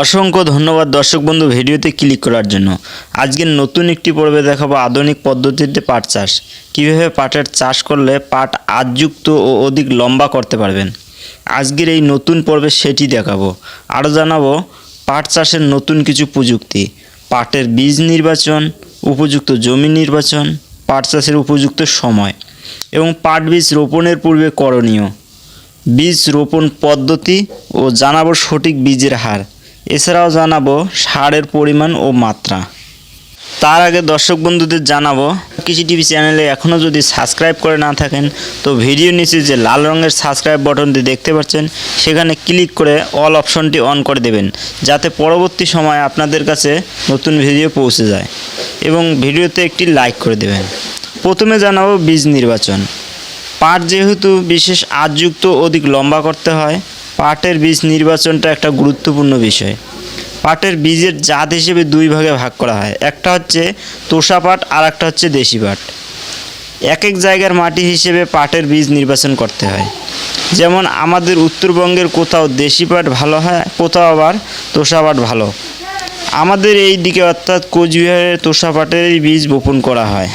অসংখ্য ধন্যবাদ দর্শক বন্ধু ভিডিওতে ক্লিক করার জন্য। আজকের নতুন একটি পর্বে দেখাবো আধুনিক পদ্ধতিতে পাট চাষ। কীভাবে পাটের চাষ করলে পাট আজযুক্ত ও অধিক লম্বা করতে পারবেন? আজকের এই নতুন পর্বে সেটি দেখাবো। আরও জানাব, পাট চাষের নতুন কিছু প্রযুক্তি। পাটের বীজ নির্বাচন, উপযুক্ত জমি নির্বাচন, পাট চাষের উপযুক্ত সময় এবং পাট বীজ রোপণের পূর্বে করণীয়। বীজ রোপণ পদ্ধতি ও জানাব সঠিক বীজের হার। এছাড়াও জানাব সারের পরিমাণ ও মাত্রা। তার আগে দর্শক বন্ধুদের জানাব, কৃষি টিভি চ্যানেলে এখনও যদি সাবস্ক্রাইব করে না থাকেন, তো ভিডিও নিচে যে লাল রঙের সাবস্ক্রাইব বাটনটি দেখতে পাচ্ছেন, সেখানে ক্লিক করে অল অপশনটি অন করে দেবেন, যাতে পরবর্তী সময়ে আপনাদের কাছে নতুন ভিডিও পৌঁছে যায় এবং ভিডিওতে একটি লাইক করে দেবেন। প্রথমে জানাব বীজ নির্বাচন। পাট যেহেতু বিশেষ আজযুক্ত অধিক লম্বা করতে হয় পাটের বীজ নির্বাচনটা একটা গুরুত্বপূর্ণ বিষয়। পাটের বীজের জাত হিসেবে দুই ভাগে ভাগ করা হয়। একটা হচ্ছে তোষা পাট আর একটা হচ্ছে দেশি পাট। এক এক জায়গার মাটি হিসেবে পাটের বীজ নির্বাচন করতে হয়। যেমন আমাদের উত্তরবঙ্গের কোথাও দেশি পাট ভালো হয়, কোথাও আবার তোষা পাট ভালো। আমাদের এই দিকে অর্থাৎ কোচবিহারের তোষা পাটেরই বীজ বপন করা হয়।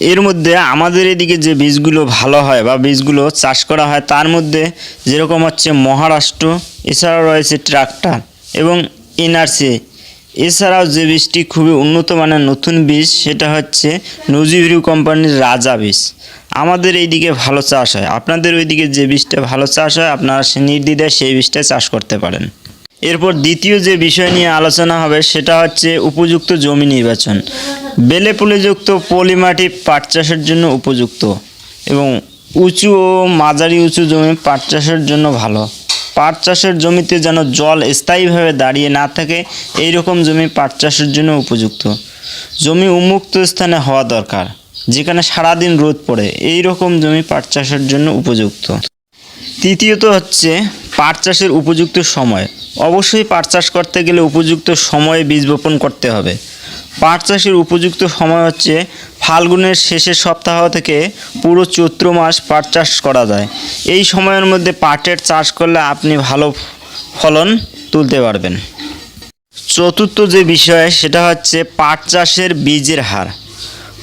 এর মধ্যে আমাদের এদিকে যে বীজগুলো ভালো হয় বা বীজগুলো চাষ করা হয়, তার মধ্যে যেরকম হচ্ছে মহারাষ্ট্র, এছাড়াও রয়েছে ট্রাক্টর এবং এনআরসি। এছাড়াও যে বীজটি খুবই উন্নত মানের নতুন বীজ, সেটা হচ্ছে নজিভিরু কোম্পানির রাজা বীজ। আমাদের এইদিকে ভালো চাষ হয়। আপনাদের ওইদিকে যে বীজটা ভালো চাষ হয়, আপনারা নির্দ্বিধায় সেই বীজটা চাষ করতে পারেন। এরপর দ্বিতীয় যে বিষয় নিয়ে আলোচনা হবে সেটা হচ্ছে উপযুক্ত জমি নির্বাচন। বেলে পুলিযুক্ত পলিমাটি পাট চাষের জন্য উপযুক্ত এবং উঁচু ও মাঝারি উঁচু জমি পাট চাষের জন্য ভালো। পাট চাষের জমিতে যেন জল স্থায়ীভাবে দাঁড়িয়ে না থাকে এই রকম জমি পাট চাষের জন্য উপযুক্ত। জমি উন্মুক্ত স্থানে হওয়া দরকার, যেখানে সারাদিন রোদ পড়ে এই রকম জমি পাট চাষের জন্য উপযুক্ত। তৃতীয়ত হচ্ছে পাট চাষের উপযুক্ত সময়। অবশ্যই পাট চাষ করতে গেলে উপযুক্ত সময়ে বীজ বপন করতে হবে। পাট চাষের উপযুক্ত সময় হচ্ছে ফাল্গুনের শেষের সপ্তাহ থেকে পুরো চৈত্র মাস পাট চাষ করা যায়। এই সময়ের মধ্যে পাটের চাষ করলে আপনি ভালো ফলন তুলতে পারবেন। চতুর্থ যে বিষয়, সেটা হচ্ছে পাট চাষের বীজের হার।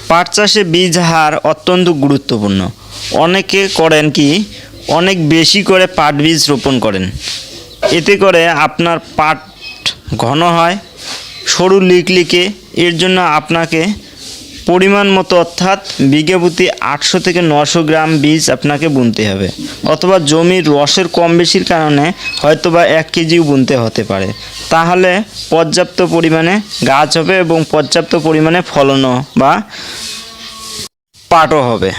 পাট চাষে বীজ হার অত্যন্ত গুরুত্বপূর্ণ। অনেকে করেন কি, অনেক বেশি করে পাট বীজ রোপণ করেন। এতে করে আপনার পাট ঘন হয়। সরু লিকলিকে এর জন্য আপনাকে পরিমাণ মতো অর্থাৎ বিঘা প্রতি আটশো থেকে নশো গ্রাম বীজ আপনাকে বুনতে হবে। অথবা জমির রসের কম বেশির কারণে হয়তো বা এক কেজিও বুনতে হতে পারে। তাহলে পর্যাপ্ত পরিমাণে গাছ হবে এবং পর্যাপ্ত পরিমাণে ফলনও বা পাটও হবে।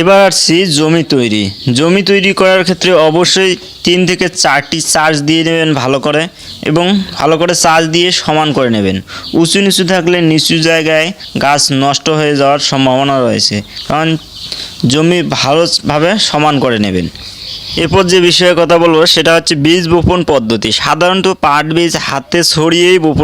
এবার আসছি জমি তৈরি। জমি তৈরি করার ক্ষেত্রে অবশ্যই তিন থেকে চারটি চার্জ দিয়ে নেবেন ভালো করে এবং ভালো করে চার্জ দিয়ে সমান করে নেবেন। উঁচু নিচু থাকলে নিচু জায়গায় গাছ নষ্ট হয়ে যাওয়ার সম্ভাবনা রয়েছে। কারণ জমি ভালোভাবে সমান করে নেবেন। এরপর যে বিষয়ে কথা বলব সেটা হচ্ছে বীজ বপন পদ্ধতি। সাধারণত পাট বীজ হাতে ছড়িয়েই বপন